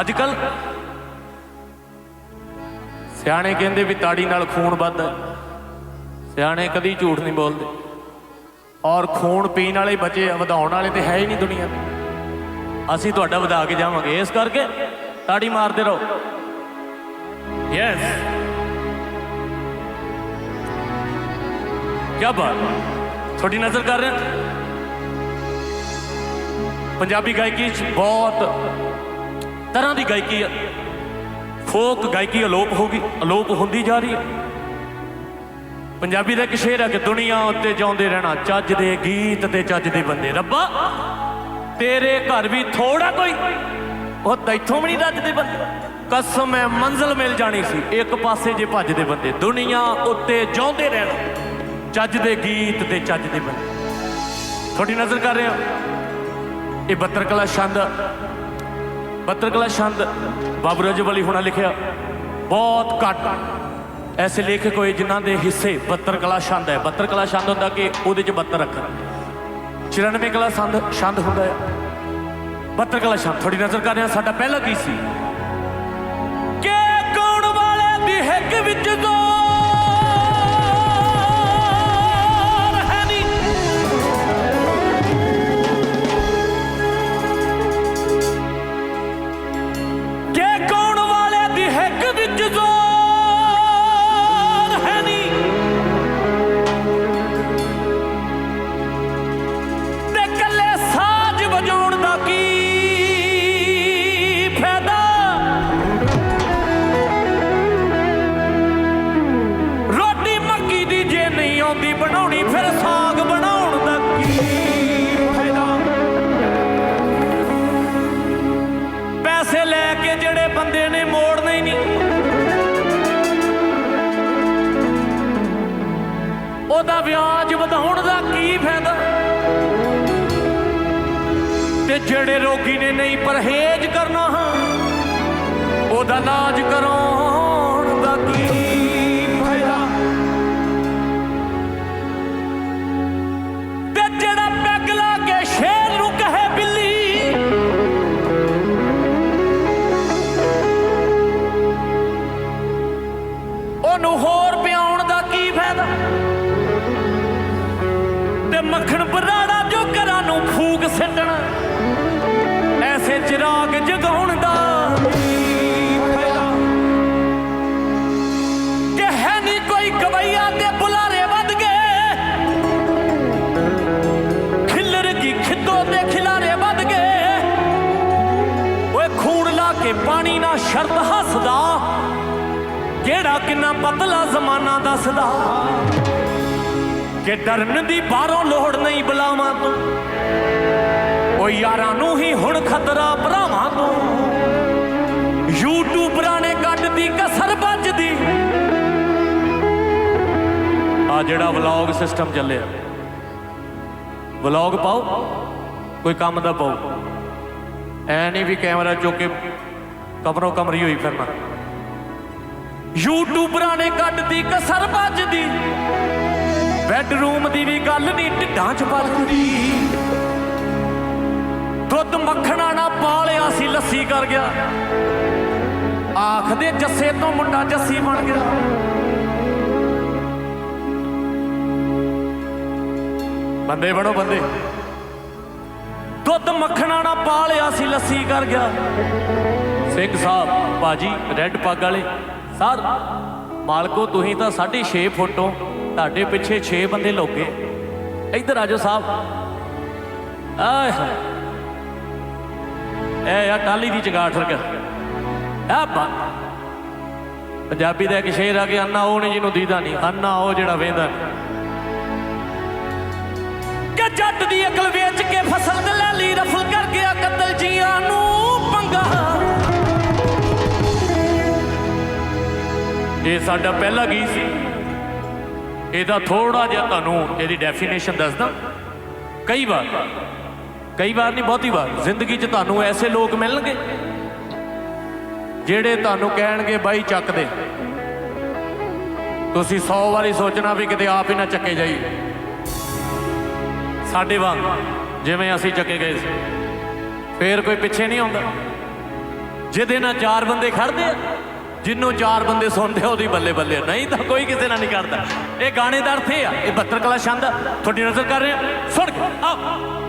ਅੱਜ ਕੱਲ ਸਿਆਣੇ ਕਹਿੰਦੇ ਵੀ ਤਾੜੀ ਨਾਲ ਖੂਨ ਵੱਧਦਾ ਸਿਆਣੇ ਕਦੀ ਝੂਠ ਨਹੀਂ ਬੋਲਦੇ। ਔਰ ਖੂਨ ਪੀਣ ਵਾਲੇ ਬਚੇ ਵਧਾਉਣ ਵਾਲੇ ਤੇ ਹੈ ਹੀ ਨਹੀਂ ਦੁਨੀਆ ਤੇ। ਅਸੀਂ ਤੁਹਾਡਾ ਵਧਾ ਕੇ ਜਾਵਾਂਗੇ। ਇਸ ਕਰਕੇ ਤਾੜੀ ਮਾਰਦੇ ਰਹੋ। ਯੈਸ ਕੀ ਬਾਤ। ਤੁਹਾਡੀ ਨਜ਼ਰ ਕਰ ਰਹੇ। ਪੰਜਾਬੀ ਗਾਇਕੀ 'ਚ ਬਹੁਤ ਤਰ੍ਹਾਂ ਦੀ ਗਾਇਕੀ ਫੋਕ ਗਾਇਕੀ ਅਲੋਪ ਹੋ ਗਈ, ਅਲੋਪ ਹੁੰਦੀ ਜਾ ਰਹੀ ਹੈ ਪੰਜਾਬੀ ਦਾ ਇੱਕ ਸ਼ੇਰ ਹੈ ਕਿ ਦੁਨੀਆ ਉੱਤੇ ਜਾਉਂਦੇ ਰਹਿਣਾ, ਚੱਜ ਦੇ ਗੀਤ ਤੇ ਚੱਜ ਦੇ ਬੰਦੇ। ਰੱਬਾ, ਤੇਰੇ ਘਰ ਵੀ ਥੋੜਾ ਕੋਈ। ਉਹ ਤੈਥੋਂ ਵੀ ਨਹੀਂ ਰੱਜਦੇ ਬੰਦੇ। ਕਸਮ ਹੈ, ਮੰਜ਼ਲ ਮਿਲ ਜਾਣੀ ਸੀ। ਇੱਕ ਪਾਸੇ ਜੇ ਭੱਜਦੇ ਬੰਦੇ। ਦੁਨੀਆ ਉੱਤੇ ਜਾਉਂਦੇ ਰਹਿਣਾ, ਚੱਜ ਦੇ ਗੀਤ ਤੇ ਚੱਜ ਦੇ ਬੰਦੇ। ਤੁਹਾਡੀ ਨਜ਼ਰ ਕਰ ਰਹੇ? ਹਾਂ ਇਹ ਬੱਤਰ ਕਲਾ ਛੰਦ ਪੱਤਰਕਲਾ ਛੰਦ ਬਾਬੂ ਰਜਬ ਵਾਲੀ ਹੁਣਾ ਲਿਖਿਆ, ਬਹੁਤ ਘੱਟ। ਐਸੇ ਲੇਖਕ ਹੋਏ ਜਿਨ੍ਹਾਂ ਦੇ ਹਿੱਸੇ ਪੱਤਰਕਲਾ ਛੰਦ ਹੈ। ਬੱਤਰ ਕਲਾ ਛੰਦ ਹੁੰਦਾ ਕਿ ਉਹਦੇ 'ਚ ਬੱਤਰ ਅੱਖਰ 94 ਕਲਾ ਛੰਦ ਛੰਦ ਹੁੰਦਾ ਹੈ। ਪੱਤਰਕਲਾ ਛੰਦ ਥੋੜੀ ਨਜ਼ਰ ਕਰ ਰਿਹਾ, ਸਾਡਾ ਪਹਿਲਾ ਕੀ ਸੀ? ਤੇ ਜਿਹੜੇ ਰੋਗੀ ਨੇ ਨਹੀਂ ਪਰਹੇਜ਼ ਕਰਨਾ ਉਹਦਾ ਇਲਾਜ ਕਰੋ। ਸ਼ਰਤ ਹੱਸਦਾ ਕਿਹੜਾ ਕਿੰਨਾ ਪਤਲਾ ਜ਼ਮਾਨਾ ਦੱਸਦਾ, ਕਿ ਡਰਨ ਦੀ ਬਾਹਰੋਂ ਲੋੜ ਨਹੀਂ ਬੁਲਾਵਾਂ ਤੂੰ। ਓ ਯਾਰਾਂ ਨੂੰ ਹੀ ਹੁਣ ਖਤਰਾ ਭਰਾਵਾਂ ਤੋਂ। ਯੂਟਿਊਬਰਾਂ ਨੇ ਕੱਢਦੀ ਕਸਰ ਵੱਜਦੀ। ਆ ਜਿਹੜਾ ਵਲੌਗ ਸਿਸਟਮ ਚੱਲਿਆ। ਵਲੌਗ ਪਾਓ, ਕੋਈ ਕੰਮ ਦਾ ਪਾਓ। ਐ ਨਹੀਂ ਵੀ ਕੈਮਰਾ ਚੁੱਕ ਕੇ ਕਮਰੋ ਕਮਰੀ ਹੋਈ ਫਿਰਨਾ ਯੂਟਿਊਬਰਾਂ ਨੇ ਕੱਢਦੀ ਕਸਰ ਵੱਜਦੀ। ਬੈਡਰੂਮ ਦੀ ਵੀ ਗੱਲ ਨਹੀਂ ਢਿੱਡਾਂ 'ਚ ਵੱਜਦੀ ਦੁੱਧ ਮੱਖਣਾ ਨਾ ਪਾਲਿਆ ਸੀ, ਲੱਸੀ ਕਰ ਗਿਆ। ਆਖਦੇ ਜੱਸੇ ਤੋਂ ਮੁੰਡਾ ਜੱਸੀ ਬਣ ਗਿਆ। ਬੰਦੇ ਬਣੋ ਬੰਦੇ। ਦੁੱਧ ਮੱਖਣਾ ਨਾ ਪਾਲਿਆ ਸੀ, ਲੱਸੀ ਕਰ ਗਿਆ। ਸਿੰਘ ਸਾਹਿਬ ਬਾਜੀ ਰੈੱਡ ਪੱਗ ਵਾਲੇ। ਸਰ ਮਾਲਕੋ, ਤੁਸੀਂ ਤਾਂ 6.5 ਫੁੱਟੋਂ ਤੁਹਾਡੇ ਪਿੱਛੇ 6 ਬੰਦੇ ਲੋਕੇ ਇੱਧਰ ਆਜੋ ਸਾਹਿਬ। ਆਏ ਹਾਏ। ਇਹ ਆ ਟਾਲੀ ਦੀ ਚਗਾਠ ਰਗਾ ਆ ਬਾ। ਪੰਜਾਬੀ ਦਾ ਇੱਕ ਸ਼ੇਰ ਆ ਕਿ ਅੰਨਾ ਉਹ ਨਹੀਂ ਜਿਹਨੂੰ ਦੀਦਾ ਨਹੀਂ। ਅੰਨਾ ਉਹ ਜਿਹੜਾ ਵੇਂਦਾ ਨਹੀਂ। ਕਿ ਜੱਟ ਦੀ ਅਕਲ ਵੇਚ ਕੇ ਫਸਲ ਲੈ ਲਈ, ਰਫਲ ਕਰ ਗਿਆ ਕਤਲ ਜੀਆਂ ਨੂੰ ਪੰਗਾ। ਇਹ ਸਾਡਾ ਪਹਿਲਾ ਗੀਤ ਸੀ। ਇਹਦਾ ਥੋੜਾ ਜਿਹਾ ਤੁਹਾਨੂੰ ਇਹਦੀ ਡੈਫੀਨੇਸ਼ਨ ਦੱਸਦਾ। ਕਈ ਵਾਰ ਕਈ ਵਾਰ ਨਹੀਂ, ਬਹੁਤੀ ਵਾਰ। ਜ਼ਿੰਦਗੀ 'ਚ ਤੁਹਾਨੂੰ ਐਸੇ ਲੋਕ ਮਿਲਣਗੇ, ਜਿਹੜੇ ਤੁਹਾਨੂੰ ਕਹਿਣਗੇ, ਬਾਈ, ਚੱਕ ਦੇ। ਤੁਸੀਂ 100 ਵਾਰੀ ਸੋਚਣਾ ਵੀ ਕਿਤੇ ਆਪ ਹੀ ਨਾ ਚੱਕੇ ਜਾਈਏ। ਸਾਡੇ ਵਾਂਗ, ਜਿਵੇਂ ਅਸੀਂ ਚੱਕੇ ਗਏ ਸੀ। ਫੇਰ ਕੋਈ ਪਿੱਛੇ ਨਹੀਂ ਆਉਂਦਾ। ਜਿਹਦੇ ਨਾਲ ਚਾਰ ਬੰਦੇ ਖੜਦੇ ਆ ਜਿੰਨੂੰ ਚਾਰ ਬੰਦੇ ਸੁਣਦੇ ਆ, ਉਹਦੀ ਬੱਲੇ ਬੱਲੇ ਨਹੀਂ ਤਾਂ ਕੋਈ ਕਿਸੇ ਨਾਲ ਨਹੀਂ ਕਰਦਾ। ਇਹ ਗਾਣੇ ਦਾ ਅਰਥ ਇਹ ਆ, ਇਹ 72 ਕਲਾ ਛੰਦ ਆ। ਤੁਹਾਡੀ ਨਜ਼ਰ ਕਰ ਰਿਹਾ ਸੁਣ ਕੇ, ਆਓ।